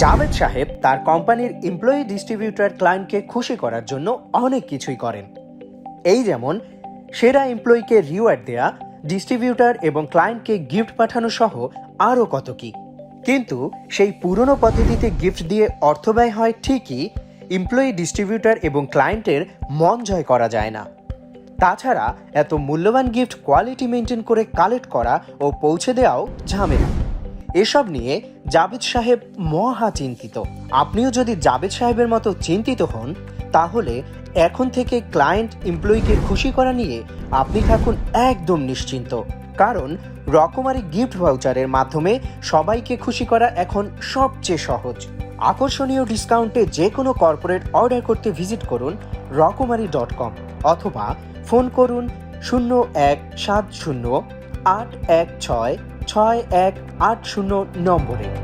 জাভেদ সাহেব তার কোম্পানির এমপ্লয়ি ডিস্ট্রিবিউটার ক্লায়েন্টকে খুশি করার জন্য অনেক কিছুই করেন। এই যেমন সেরা এমপ্লয়িকে রিওয়ার্ড দেয়া ডিস্ট্রিবিউটার এবং ক্লায়েন্টকে গিফট পাঠানো সহ আরও কত কি। কিন্তু সেই পুরনো পদ্ধতিতে গিফট দিয়ে অর্থ ব্যয় হয় ঠিকই এমপ্লয়ি ডিস্ট্রিবিউটার এবং ক্লায়েন্টের মন জয় করা যায় না। তাছাড়া এত মূল্যবান গিফট কোয়ালিটি মেনটেন করে কালেক্ট করা ও পৌঁছে দেওয়াও ঝামেলা। এসব নিয়ে জাভেদ সাহেব মহা চিন্তিত। আপনিও যদি জাভেদ সাহেবের মতো চিন্তিত হন, তাহলে এখন থেকে ক্লায়েন্ট এমপ্লয়িকে খুশি করা নিয়ে আপনি থাকুন একদম নিশ্চিন্ত। কারণ রকমারি গিফট ভাউচারের মাধ্যমে সবাইকে খুশি করা এখন সবচেয়ে সহজ। আকর্ষণীয় ডিসকাউন্টে যে কোনো কর্পোরেট অর্ডার করতে ভিজিট করুন রকমারি ডট কম অথবা ফোন করুন শূন্য এক সাত শূন্য আট এক ছয় ছয় এক আট শূন্য নম্বরে।